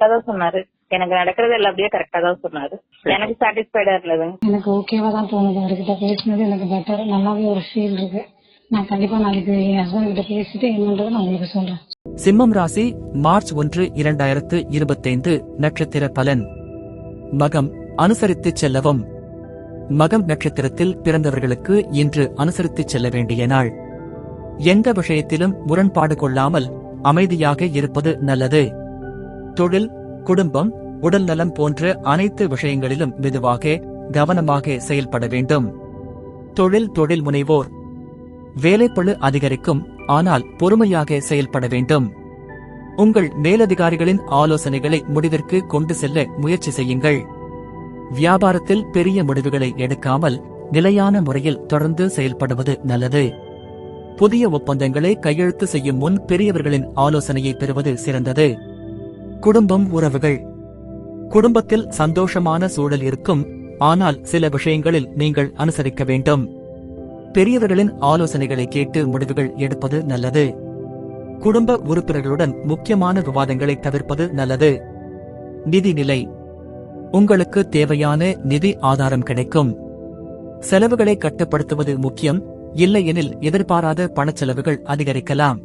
கரெக்டா தான் சொன்னாரு. எனக்கு நடக்கிறது எல்லாம் அப்படியே கரெக்டா தான் சொன்னாரு. எனக்கு சாட்டிஸ்ஃபைடா இருந்ததுங்க எனக்கு ஓகேவா தான் தோணுது. அவர்கிட்ட பேசினது எனக்கு பெட்டர் நல்லாவே ஒரு ஃபீல் இருக்கு. நான் கண்டிப்பா நாளைக்கு என் ஹஸ்பண்ட் கிட்ட பேசிட்டு என்னன்றதை நான் உங்களுக்கு சொல்றேன். சிம்மம் ராசி மார்ச் ஒன்று இரண்டாயிரத்து இருபத்தைந்து நட்சத்திர பலன். மகம் அனுசரித்துச் செல்லவும். மகம் நட்சத்திரத்தில் பிறந்தவர்களுக்கு இன்று அனுசரித்துச் செல்ல வேண்டிய நாள். எந்த விஷயத்திலும் முரண்பாடு கொள்ளாமல் அமைதியாக இருப்பது நல்லது. தொழில் குடும்பம் உடல்நலம் போன்ற அனைத்து விஷயங்களிலும் மெதுவாக கவனமாக செயல்பட வேண்டும். தொழில் தொழில் முனைவோர். வேலைப்பளு அதிகரிக்கும் ஆனால் பொறுமையாக செயல்பட வேண்டும். உங்கள் மேலதிகாரிகளின் ஆலோசனைகளை முடிவிற்கு கொண்டு செல்ல முயற்சி செய்யுங்கள். வியாபாரத்தில் பெரிய முடிவுகளை எடுக்காமல் நிலையான முறையில் தொடர்ந்து செயல்படுவது நல்லது. புதிய ஒப்பந்தங்களை கையெழுத்து செய்யும் முன் பெரியவர்களின் ஆலோசனையை பெறுவது சிறந்தது. குடும்பம் உறவுகள். குடும்பத்தில் சந்தோஷமான சூழல் இருக்கும். ஆனால் சில விஷயங்களில் நீங்கள் அனுசரிக்க வேண்டும். பெரியவர்களின் ஆலோசனைகளை கேட்டு முடிவுகள் எடுப்பது நல்லது. குடும்ப உறுப்பினர்களுடன் முக்கியமான விவாதங்களை தவிர்ப்பது நல்லது. நிதி நிலை. உங்களுக்கு தேவையான நிதி ஆதாரம் கிடைக்கும். செலவுகளை கட்டுப்படுத்துவது முக்கியம். இல்லையெனில் எதிர்பாராத பணச்செலவுகள் அதிகரிக்கலாம்.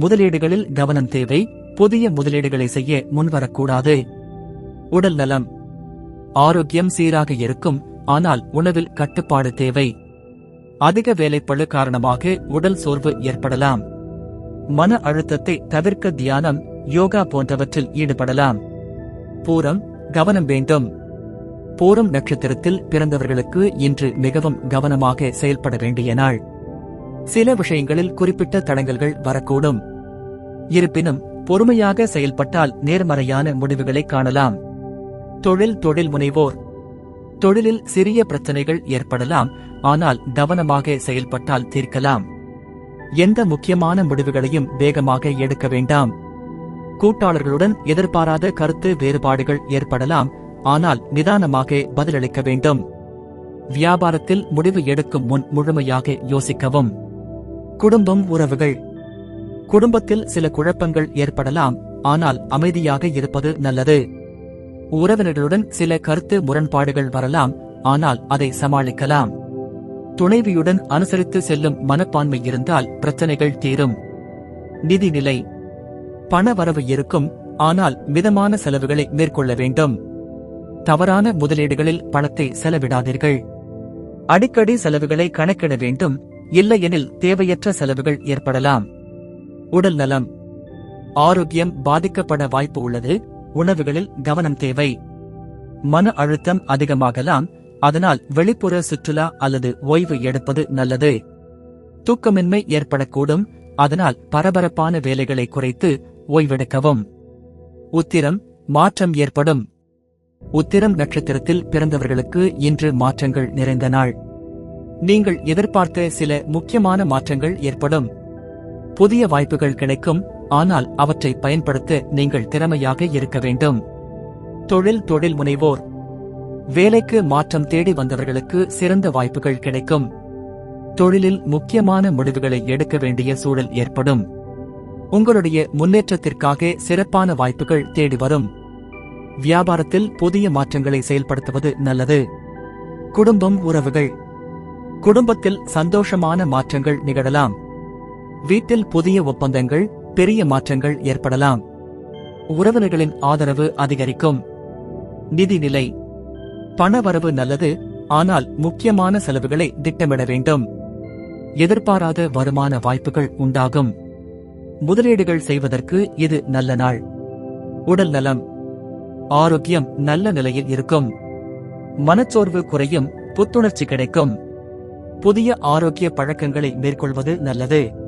முதலீடுகளில் கவனம் தேவை. புதிய முதலீடுகளை செய்ய முன்வரக்கூடாது. உடல் நலம். ஆரோக்கியம் சீராக இருக்கும் ஆனால் உணவில் கட்டுப்பாடு தேவை. அதிக வேலைப்பளு காரணமாக உடல் சோர்வு ஏற்படலாம். மன அழுத்தத்தை தவிர்க்க தியானம் யோகா போன்றவற்றில் ஈடுபடலாம். பூரம் கவனம் வேண்டும். பூரம் நட்சத்திரத்தில் பிறந்தவர்களுக்கு இன்று மிகவும் கவனமாக செயல்பட வேண்டிய நாள். சில விஷயங்களில் குறிப்பிட்ட தடங்கல்கள் வரக்கூடும். இருப்பினும் பொறுமையாக செயல்பட்டால் நேர்மறையான முடிவுகளை காணலாம். தொழில் தொழில் முனைவோர். தொழிலில் சிறிய பிரச்சனைகள் ஏற்படலாம் ஆனால் கவனமாக செயல்பட்டால் தீர்க்கலாம். எந்த முக்கியமான முடிவுகளையும் வேகமாக எடுக்க வேண்டாம். கூட்டாளர்களுடன் எதிர்பாராத கருத்து வேறுபாடுகள் ஏற்படலாம் ஆனால் நிதானமாக பதிலளிக்க வேண்டும். வியாபாரத்தில் முடிவு எடுக்கும் முன் முழுமையாக யோசிக்கவும். குடும்பம் உறவுகள். குடும்பத்தில் சில குழப்பங்கள் ஏற்படலாம். ஆனால் அமைதியாக இருப்பது நல்லது. உறவினர்களுடன் சில கருத்து முரண்பாடுகள் வரலாம். ஆனால் அதை சமாளிக்கலாம். துணைவியுடன் அனுசரித்து செல்லும் மனப்பான்மை இருந்தால் பிரச்சனைகள் தீரும். நிதி நிலை பண வரவு இருக்கும். ஆனால் மிதமான செலவுகளை மேற்கொள்ள வேண்டும். தவறான முதலீடுகளில் பணத்தை செலவிடாதீர்கள். அடிக்கடி செலவுகளை கணக்கிட வேண்டும். இல்லையெனில் தேவையற்ற செலவுகள் ஏற்படலாம். உடல் நலம். ஆரோக்கியம் பாதிக்கப்பட வாய்ப்பு உள்ளது. உணவுகளில் கவனம் தேவை. மன அழுத்தம் அதிகமாகலாம். அதனால் வெளிப்புற சுற்றுலா அல்லது ஓய்வு எடுப்பது நல்லது. தூக்கமின்மை ஏற்படக்கூடும். அதனால் பரபரப்பான வேலைகளை குறைத்து ஓய்வெடுக்கவும். உத்திரம் மாற்றம் ஏற்படும். உத்திரம் நட்சத்திரத்தில் பிறந்தவர்களுக்கு இன்று மாற்றங்கள் நிறைந்த நாள். நீங்கள் எதிர்பார்த்த சில முக்கியமான மாற்றங்கள் ஏற்படும். புதிய வாய்ப்புகள் கிடைக்கும் ஆனால் அவற்றை பயன்படுத்த நீங்கள் திறமையாக இருக்க வேண்டும். தொழில் தொழில் முனைவோர். வேலைக்கு மாற்றம் தேடி வந்தவர்களுக்கு சிறந்த வாய்ப்புகள் கிடைக்கும். தொழிலில் முக்கியமான முடிவுகளை எடுக்க வேண்டிய சூழல் ஏற்படும். உங்களுடைய முன்னேற்றத்திற்காக சிறப்பான வாய்ப்புகள் தேடி வரும். வியாபாரத்தில் புதிய மாற்றங்களை செயல்படுத்துவது நல்லது. குடும்பம் உறவுகள். குடும்பத்தில் சந்தோஷமான மாற்றங்கள் நிகழலாம். வீட்டில் புதிய ஒப்பந்தங்கள் பெரிய மாற்றங்கள் ஏற்படலாம். உறவினர்களின் ஆதரவு அதிகரிக்கும். நிதிநிலை பணவரவு நல்லது ஆனால் முக்கியமான செலவுகளை திட்டமிட வேண்டும். எதிர்பாராத வருமான வாய்ப்புகள் உண்டாகும். முதலீடுகள் செய்வதற்கு இது நல்ல நாள். உடல் நலம். ஆரோக்கியம் நல்ல நிலையில் இருக்கும். மனச்சோர்வு குறையும் புத்துணர்ச்சி கிடைக்கும். புதிய ஆரோக்கிய பழக்கங்களை மேற்கொள்வது நல்லது.